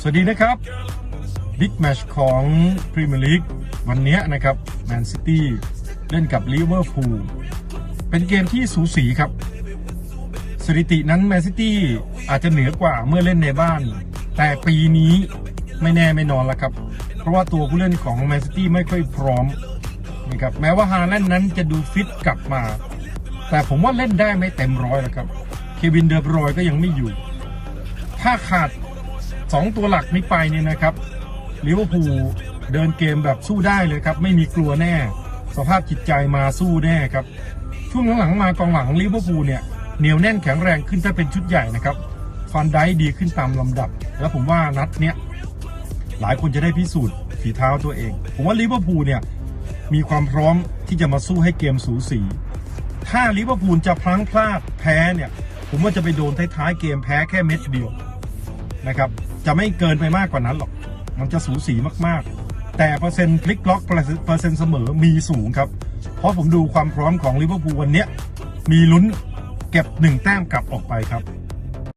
สวัสดีนะครับบิ๊กแมชของพรีเมียร์ลีกวันนี้นะครับแมนซิตี้เล่นกับลิเวอร์พูลเป็นเกมที่สูสีครับ สถิตินั้นแมนซิตี้อาจจะเหนือกว่าเมื่อเล่นในบ้าน แต่ปีนี้ไม่แน่ไม่นอนล้วครับ เพราะว่าตัวผู้เล่นของแมนซิตี้ไม่ค่อยพร้อมนะครับแม้ว่าฮาแลนด์นั้นจะดูฟิตกลับมา แต่ผมว่าเล่นได้ไม่เต็มร้อยแล้วครับ วินเดอร์บรอยก็ยังไม่อยู่ ถ้าขาด 2 ตัวหลักนี้ไปเนี่ยนะครับลิเวอร์พูลเดินเกมแบบสู้ได้เลยครับ ไม่มีกลัวแน่ สภาพจิตใจมาสู้แน่ครับ ช่วงหลังๆมากองหลังลิเวอร์พูลเนี่ยเหนียวแน่นแข็งแรงขึ้นถ้าเป็นชุดใหญ่นะครับฟันได้ดีขึ้นตามลำดับ แล้วผมว่านัดเนี้ยหลายคนจะได้พิสูจน์ฝีเท้าตัวเอง ผมว่าลิเวอร์พูลเนี่ยมีความพร้อมที่จะมาสู้ให้เกมสูสี ถ้าลิเวอร์พูลจะพลั้งพลาดแพ้เนี่ย ผมว่าจะไปโดนท้ายๆเกมแพ้แค่เม็ดเดียวนะครับ จะไม่เกินไปมากกว่านั้นหรอก มันจะสูสีมากๆ แต่เปอร์เซ็นต์พลิกล็อกเปอร์เซ็นต์เสมอมีสูงครับ เพราะผมดูความพร้อมของลิเวอร์พูลวันนี้มีลุ้นเก็บหนึ่งแต้มกลับออกไปครับ